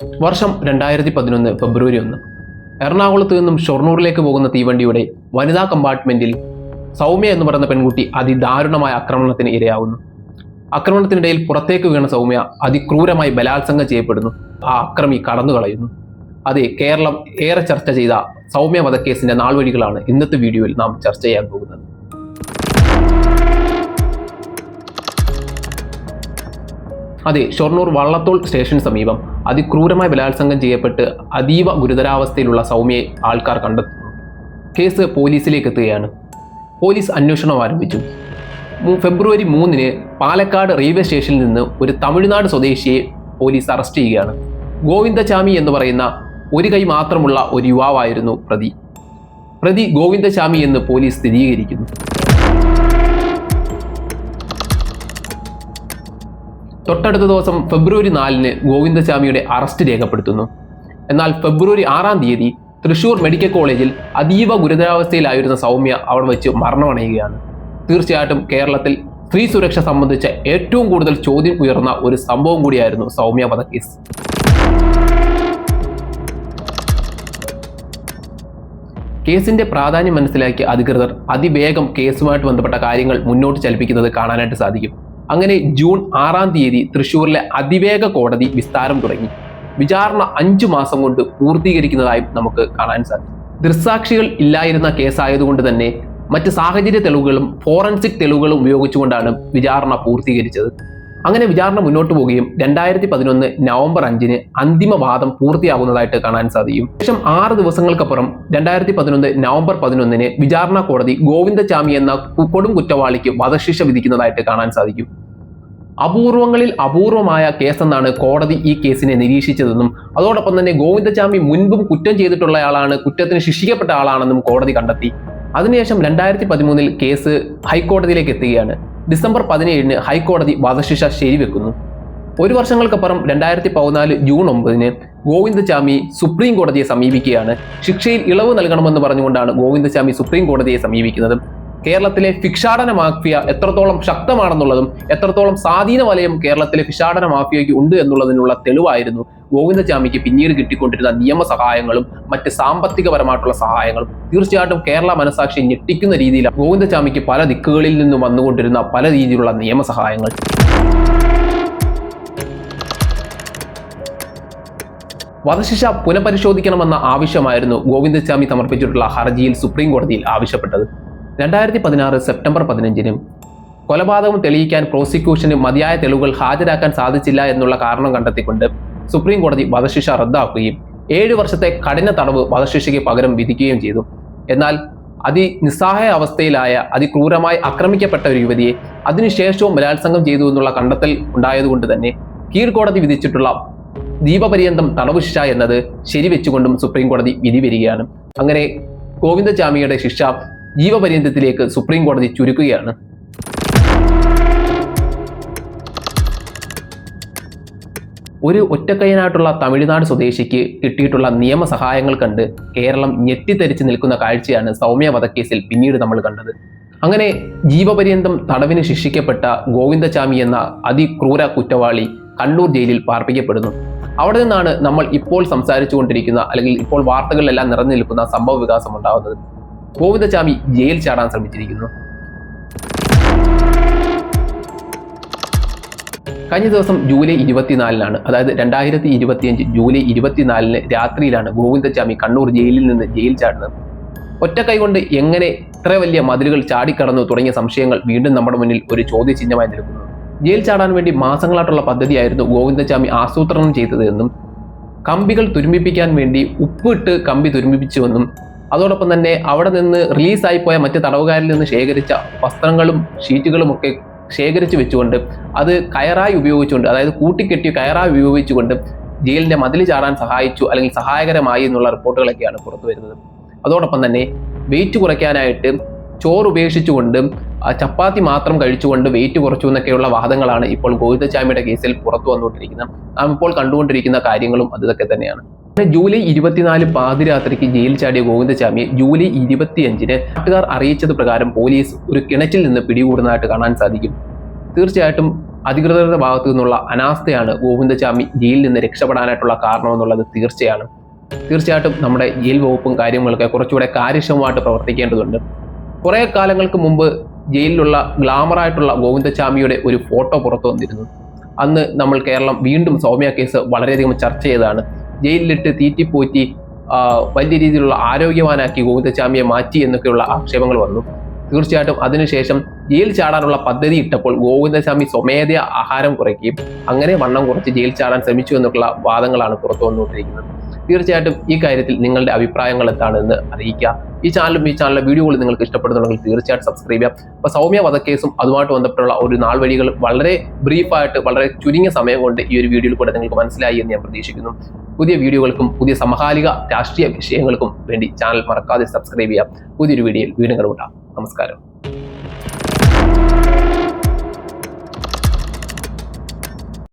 വർഷം രണ്ടായിരത്തി പതിനൊന്ന് ഫെബ്രുവരി ഒന്ന്. എറണാകുളത്ത് നിന്നും ഷൊർണൂറിലേക്ക് പോകുന്ന തീവണ്ടിയുടെ വനിതാ കമ്പാർട്ട്മെന്റിൽ സൗമ്യ എന്ന് പറയുന്ന പെൺകുട്ടി അതിദാരുണമായ ആക്രമണത്തിന് ഇരയാവുന്നു. ആക്രമണത്തിനിടയിൽ പുറത്തേക്ക് വീണ സൗമ്യ അതിക്രൂരമായി ബലാത്സംഗം ചെയ്യപ്പെടുന്നു. ആ അക്രമി കടന്നു കളയുന്നു. അതെ കേരളം ഏറെ ചർച്ച ചെയ്ത സൗമ്യ വധക്കേസിന്റെ നാൾവഴികളാണ് ഇന്നത്തെ വീഡിയോയിൽ നാം ചർച്ച ചെയ്യാൻ പോകുന്നത്. അതെ ഷൊർണൂർ വള്ളത്തോൾ സ്റ്റേഷന് സമീപം അതിക്രൂരമായി ബലാത്സംഗം ചെയ്യപ്പെട്ട് അതീവ ഗുരുതരാവസ്ഥയിലുള്ള സൗമ്യയെ ആൾക്കാർ കണ്ടെത്തുന്നു. കേസ് പോലീസിലേക്ക് എത്തുകയാണ്. പോലീസ് അന്വേഷണം ആരംഭിച്ചു. ഫെബ്രുവരി മൂന്നിന് പാലക്കാട് റെയിൽവേ സ്റ്റേഷനിൽ നിന്ന് ഒരു തമിഴ്നാട് സ്വദേശിയെ പോലീസ് അറസ്റ്റ് ചെയ്യുകയാണ്. ഗോവിന്ദചാമി എന്ന് പറയുന്ന ഒരു കൈ മാത്രമുള്ള ഒരു യുവാവായിരുന്നു പ്രതി. പ്രതി ഗോവിന്ദചാമി എന്ന് പോലീസ് സ്ഥിരീകരിക്കുന്നു. തൊട്ടടുത്ത ദിവസം ഫെബ്രുവരി നാലിന് ഗോവിന്ദസ്വാമിയുടെ അറസ്റ്റ് രേഖപ്പെടുത്തുന്നു. എന്നാൽ ഫെബ്രുവരി ആറാം തീയതി തൃശൂർ മെഡിക്കൽ കോളേജിൽ അതീവ ഗുരുതരാവസ്ഥയിലായിരുന്ന സൗമ്യ അവിടെ വെച്ച് മരണമടയുകയാണ്. തീർച്ചയായിട്ടും കേരളത്തിൽ സ്ത്രീ സുരക്ഷ സംബന്ധിച്ച ഏറ്റവും കൂടുതൽ ചോദ്യം ഉയർന്ന ഒരു സംഭവം കൂടിയായിരുന്നു സൗമ്യ വധക്കേസ്. കേസിന്റെ പ്രാധാന്യം മനസ്സിലാക്കിയ അധികൃതർ അതിവേഗം കേസുമായിട്ട് ബന്ധപ്പെട്ട കാര്യങ്ങൾ മുന്നോട്ട് ചലിപ്പിക്കുന്നത് കാണാനായിട്ട് സാധിക്കും. അങ്ങനെ ജൂൺ ആറാം തീയതി തൃശൂരിലെ അതിവേഗ കോടതി വിസ്താരം തുടങ്ങി. വിചാരണ അഞ്ചു മാസം കൊണ്ട് പൂർത്തീകരിക്കുന്നതായും നമുക്ക് കാണാൻ സാധിക്കും. ദൃസാക്ഷികൾ ഇല്ലായിരുന്ന കേസായതുകൊണ്ട് തന്നെ മറ്റ് സാഹചര്യ തെളിവുകളും ഫോറൻസിക് തെളിവുകളും ഉപയോഗിച്ചുകൊണ്ടാണ് വിചാരണ പൂർത്തീകരിച്ചത്. അങ്ങനെ വിചാരണ മുന്നോട്ട് പോവുകയും രണ്ടായിരത്തി പതിനൊന്ന് നവംബർ അഞ്ചിന് അന്തിമ വാദം പൂർത്തിയാകുന്നതായിട്ട് കാണാൻ സാധിക്കും. ശേഷം ആറ് ദിവസങ്ങൾക്കപ്പുറം രണ്ടായിരത്തി പതിനൊന്ന് നവംബർ പതിനൊന്നിന് വിചാരണ കോടതി ഗോവിന്ദചാമി എന്ന കൊടും കുറ്റവാളിക്ക് വധശിക്ഷ വിധിക്കുന്നതായിട്ട് കാണാൻ സാധിക്കും. അപൂർവങ്ങളിൽ അപൂർവമായ കേസെന്നാണ് കോടതി ഈ കേസിനെ നിരീക്ഷിച്ചതെന്നും അതോടൊപ്പം തന്നെ ഗോവിന്ദചാമി മുൻപും കുറ്റം ചെയ്തിട്ടുള്ളയാളാണ് കുറ്റത്തിന് ശിക്ഷിക്കപ്പെട്ട ആളാണെന്നും കോടതി കണ്ടെത്തി. അതിനുശേഷം രണ്ടായിരത്തി പതിമൂന്നിൽ കേസ് ഹൈക്കോടതിയിലേക്ക് എത്തുകയാണ്. ഡിസംബർ പതിനേഴിന് ഹൈക്കോടതി വധശിക്ഷ ശരിവെക്കുന്നു. ഒരു വർഷങ്ങൾക്കപ്പുറം രണ്ടായിരത്തി പതിനാല് ജൂൺ ഒമ്പതിന് ഗോവിന്ദചാമി സുപ്രീം കോടതിയെ സമീപിക്കുകയാണ്. ശിക്ഷയിൽ ഇളവ് നൽകണമെന്ന് പറഞ്ഞുകൊണ്ടാണ് ഗോവിന്ദചാമി സുപ്രീം കോടതിയെ സമീപിക്കുന്നത്. കേരളത്തിലെ ഭിക്ഷാടന മാഫിയ എത്രത്തോളം ശക്തമാണെന്നുള്ളതും എത്രത്തോളം സ്വാധീന വലയം കേരളത്തിലെ ഭിക്ഷാടന മാഫിയയ്ക്ക് ഉണ്ട് എന്നുള്ളതിനുള്ള തെളിവായിരുന്നു ഗോവിന്ദചാമിക്ക് പിന്നീട് കിട്ടിക്കൊണ്ടിരുന്ന നിയമസഹായങ്ങളും മറ്റ് സാമ്പത്തികപരമായിട്ടുള്ള സഹായങ്ങളും. തീർച്ചയായിട്ടും കേരള മനസാക്ഷി ഞെട്ടിക്കുന്ന രീതിയിൽ ഗോവിന്ദചാമിക്ക് പല ദിക്കുകളിൽ നിന്നും വന്നുകൊണ്ടിരുന്ന പല രീതിയിലുള്ള നിയമസഹായങ്ങൾ. വധശിക്ഷ പുനഃപരിശോധിക്കണമെന്ന ആവശ്യമായിരുന്നു ഗോവിന്ദസ്വാമി സമർപ്പിച്ചിട്ടുള്ള ഹർജിയിൽ സുപ്രീം കോടതിയിൽ ആവശ്യപ്പെട്ടത്. രണ്ടായിരത്തി പതിനാറ് സെപ്റ്റംബർ പതിനഞ്ചിനും കൊലപാതകം തെളിയിക്കാൻ പ്രോസിക്യൂഷന് മതിയായ തെളിവുകൾ ഹാജരാക്കാൻ സാധിച്ചില്ല എന്നുള്ള കാരണം കണ്ടെത്തിക്കൊണ്ട് സുപ്രീം കോടതി വധശിക്ഷ റദ്ദാക്കുകയും ഏഴ് വർഷത്തെ കഠിന തടവ് വധശിക്ഷയ്ക്ക് പകരം വിധിക്കുകയും ചെയ്തു. എന്നാൽ അതി നിസ്സഹായ അവസ്ഥയിലായ അതിക്രൂരമായി ആക്രമിക്കപ്പെട്ട ഒരു യുവതിയെ അതിനുശേഷവും ബലാത്സംഗം ചെയ്തു എന്നുള്ള കണ്ടെത്തൽ ഉണ്ടായതുകൊണ്ട് തന്നെ കീഴ്ക്കോടതി വിധിച്ചിട്ടുള്ള ദീപപര്യന്തം തടവ് ശിക്ഷ എന്നത് ശരിവെച്ചുകൊണ്ടും സുപ്രീം കോടതി വിധി വരികയാണ്. അങ്ങനെ ഗോവിന്ദചാമിയുടെ ശിക്ഷ ജീവപര്യന്തത്തിലേക്ക് സുപ്രീം കോടതി ചുരുക്കുകയാണ്. ഒരു ഒറ്റക്കൈനായിട്ടുള്ള തമിഴ്നാട് സ്വദേശിക്ക് കിട്ടിയിട്ടുള്ള നിയമസഹായങ്ങൾ കണ്ട് കേരളം ഞെട്ടിത്തെരിച്ച് നിൽക്കുന്ന കാഴ്ചയാണ് സൗമ്യ വധക്കേസിൽ പിന്നീട് നമ്മൾ കണ്ടത്. അങ്ങനെ ജീവപര്യന്തം തടവിന് ശിക്ഷിക്കപ്പെട്ട ഗോവിന്ദചാമി എന്ന അതിക്രൂര കുറ്റവാളി കണ്ണൂർ ജയിലിൽ പാർപ്പിക്കപ്പെടുന്നു. അവിടെ നിന്നാണ് നമ്മൾ ഇപ്പോൾ സംസാരിച്ചുകൊണ്ടിരിക്കുന്ന അല്ലെങ്കിൽ ഇപ്പോൾ വാർത്തകളിലെല്ലാം നിറഞ്ഞു നിൽക്കുന്ന സംഭവ വികാസം ഉണ്ടാകുന്നത്. ഗോവിന്ദചാമി ജയിൽ ചാടാൻ ശ്രമിച്ചിരിക്കുന്നു. കഴിഞ്ഞ ദിവസം ജൂലൈ ഇരുപത്തിനാലിനാണ് അതായത് രണ്ടായിരത്തി ഇരുപത്തിയഞ്ച് ജൂലൈ ഇരുപത്തിനാലിന് രാത്രിയിലാണ് ഗോവിന്ദചാമി കണ്ണൂർ ജയിലിൽ നിന്ന് ജയിൽ ചാടുന്നത്. ഒറ്റ കൈകൊണ്ട് എങ്ങനെ ഇത്ര വലിയ മതിലുകൾ ചാടിക്കടന്നു തുടങ്ങിയ സംശയങ്ങൾ വീണ്ടും നമ്മുടെ മുന്നിൽ ഒരു ചോദ്യചിഹ്നമായി നിൽക്കുന്നു. ജയിൽ ചാടാൻ വേണ്ടി മാസങ്ങളായിട്ടുള്ള പദ്ധതിയായിരുന്നു ഗോവിന്ദചാമി ആസൂത്രണം ചെയ്തതെന്നും കമ്പികൾ തുരുമ്പിപ്പിക്കാൻ വേണ്ടി ഉപ്പിട്ട് കമ്പി തുരുമ്പിപ്പിച്ചുവെന്നും അതോടൊപ്പം തന്നെ അവിടെ നിന്ന് റിലീസായി പോയ മറ്റ് തടവുകാരിൽ നിന്ന് ശേഖരിച്ച വസ്ത്രങ്ങളും ഷീറ്റുകളും ഒക്കെ ശേഖരിച്ച് വെച്ചുകൊണ്ട് അത് കയറായി ഉപയോഗിച്ചുകൊണ്ട് അതായത് കൂട്ടിക്കെട്ടി കയറായി ഉപയോഗിച്ചുകൊണ്ട് ജയിലിന്റെ മതിൽ ചാടാൻ സഹായിച്ചു അല്ലെങ്കിൽ സഹായകരമായി എന്നുള്ള റിപ്പോർട്ടുകളൊക്കെയാണ് പുറത്തു വരുന്നത്. അതോടൊപ്പം തന്നെ വെയിറ്റ് കുറയ്ക്കാനായിട്ട് ചോറ് ഉപേക്ഷിച്ചുകൊണ്ട് ചപ്പാത്തി മാത്രം കഴിച്ചുകൊണ്ട് വെയിറ്റ് കുറച്ചു എന്നൊക്കെയുള്ള വാദങ്ങളാണ് ഇപ്പോൾ ഗോവിന്ദചാമിയുടെ കേസിൽ പുറത്തു വന്നുകൊണ്ടിരിക്കുന്നത്. നാം ഇപ്പോൾ കണ്ടുകൊണ്ടിരിക്കുന്ന കാര്യങ്ങളും അതൊക്കെ തന്നെയാണ്. ജൂലൈ ഇരുപത്തിനാല് പാതിരാത്രിക്ക് ജയിൽ ചാടിയ ഗോവിന്ദസ്വാമി ജൂലൈ ഇരുപത്തിയഞ്ചിന് നാട്ടുകാർ അറിയിച്ചത് പ്രകാരം പോലീസ് ഒരു കിണറ്റിൽ നിന്ന് പിടികൂടുന്നതായിട്ട് കാണാൻ സാധിക്കും. തീർച്ചയായിട്ടും അധികൃതരുടെ ഭാഗത്തു നിന്നുള്ള അനാസ്ഥയാണ് ഗോവിന്ദസ്വാമി ജയിലിൽ നിന്ന് രക്ഷപ്പെടാനായിട്ടുള്ള കാരണമെന്നുള്ളത് തീർച്ചയാണ്. തീർച്ചയായിട്ടും നമ്മുടെ ജയിൽ വകുപ്പും കാര്യങ്ങളൊക്കെ കുറച്ചുകൂടെ കാര്യക്ഷമമായിട്ട് പ്രവർത്തിക്കേണ്ടതുണ്ട്. കുറേ കാലങ്ങൾക്ക് മുമ്പ് ജയിലിലുള്ള ഗ്ലാമറായിട്ടുള്ള ഗോവിന്ദസ്വാമിയുടെ ഒരു ഫോട്ടോ പുറത്തു വന്നിരുന്നു. അന്ന് നമ്മൾ കേരളം വീണ്ടും സൗമ്യ കേസ് വളരെയധികം ചർച്ച ചെയ്തതാണ്. ജയിലിലിട്ട് തീറ്റിപ്പോറ്റി വലിയ രീതിയിലുള്ള ആരോഗ്യവാനാക്കി ഗോവിന്ദസ്വാമിയെ മാറ്റി എന്നൊക്കെയുള്ള ആക്ഷേപങ്ങൾ വന്നു. തീർച്ചയായിട്ടും അതിനുശേഷം ജയിൽ ചാടാനുള്ള പദ്ധതി ഇട്ടപ്പോൾ ഗോവിന്ദസ്വാമി സ്വമേധയ ആഹാരം കുറയ്ക്കുകയും അങ്ങനെ വണ്ണം കുറച്ച് ജയിൽ ചാടാൻ ശ്രമിച്ചു എന്നൊക്കെയുള്ള വാദങ്ങളാണ് പുറത്തു വന്നുകൊണ്ടിരിക്കുന്നത് തീർച്ചയായിട്ടും ഈ കാര്യത്തിൽ നിങ്ങളുടെ അഭിപ്രായങ്ങൾ എന്താണെന്ന് അറിയിക്കുക. ഈ ചാനലും ഈ ചാനലിലെ വീഡിയോകൾ നിങ്ങൾക്ക് ഇഷ്ടപ്പെടുന്നുണ്ടെങ്കിൽ തീർച്ചയായിട്ടും സബ്സ്ക്രൈബ് ചെയ്യാം അപ്പോൾ സൗമ്യ വധക്കേസും അതുമായിട്ട് ബന്ധപ്പെട്ടുള്ള ഒരു നാൾ വഴികൾ വളരെ ബ്രീഫായിട്ട് വളരെ ചുരുങ്ങിയ സമയം കൊണ്ട് ഈ ഒരു വീഡിയോയിൽ കൂടെ നിങ്ങൾക്ക് മനസ്സിലായി എന്ന് ഞാൻ പ്രതീക്ഷിക്കുന്നു. പുതിയ വീഡിയോകൾക്കും പുതിയ സമകാലിക രാഷ്ട്രീയ വിഷയങ്ങൾക്കും വേണ്ടി ചാനൽ മറക്കാതെ സബ്സ്ക്രൈബ് ചെയ്യാം പുതിയൊരു വീഡിയോയിൽ വീണ്ടും കണ്ടുമുട്ടാം. നമസ്കാരം.